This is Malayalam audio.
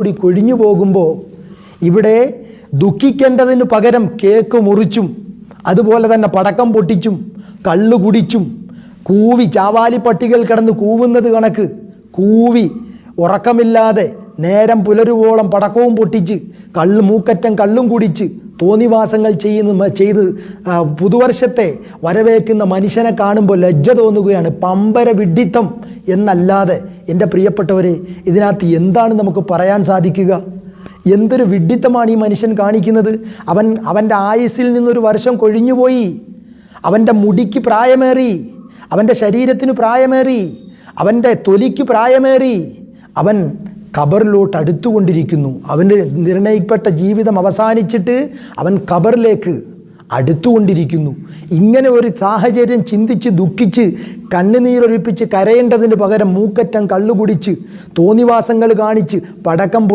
കൂടി കൊഴിഞ്ഞു പോകുമ്പോൾ ഇവിടെ ദുഃഖിക്കേണ്ടതിന് പകരം കേക്ക് മുറിച്ചും അതുപോലെ തന്നെ പടക്കം പൊട്ടിച്ചും കള്ളു കുടിച്ചും കൂവി ചാവാലി പട്ടികൾ കിടന്ന് കൂവുന്നത് കണക്ക് കൂവി ഉറക്കമില്ലാതെ നേരം പുലരുവോളം പടക്കവും പൊട്ടിച്ച് കള്ള് മൂക്കറ്റം കള്ളും കുടിച്ച് തോന്നിവാസങ്ങൾ ചെയ്യുന്ന ചെയ്ത് പുതുവർഷത്തെ വരവേക്കുന്ന മനുഷ്യനെ കാണുമ്പോൾ ലജ്ജ തോന്നുകയാണ്. പമ്പര വിഡ്ഢിത്തം എന്നല്ലാതെ എന്റെ പ്രിയപ്പെട്ടവരെ ഇതിനകത്ത് എന്താണ് നമുക്ക് പറയാൻ സാധിക്കുക? എന്തൊരു വിഡ്ഢിത്തമാണ് ഈ മനുഷ്യൻ കാണിക്കുന്നത്? അവൻ അവന്റെ ആയുസ്സിൽ നിന്നൊരു വർഷം കൊഴിഞ്ഞുപോയി. അവന്റെ മുടിക്ക് പ്രായമേറി. അവന്റെ ശരീരത്തിന് പ്രായമേറി. അവന്റെ തൊലിക്ക് പ്രായമേറി. അവൻ ഖബറിലോട്ട് അടുത്തുകൊണ്ടിരിക്കുന്നു. അവന്റെ നിർണയിക്കപ്പെട്ട ജീവിതം അവസാനിച്ചിട്ട് അവൻ ഖബറിലേക്ക് അടുത്തുകൊണ്ടിരിക്കുന്നു. ഇങ്ങനെ ഒരു സാഹചര്യം ചിന്തിച്ച് ദുഃഖിച്ച് കണ്ണുനീരൊലിപ്പിച്ച് കരയേണ്ടതിന് പകരം മൂക്കറ്റം കള്ളുകുടിച്ച് തോന്നിവാസങ്ങൾ കാണിച്ച് പടക്കം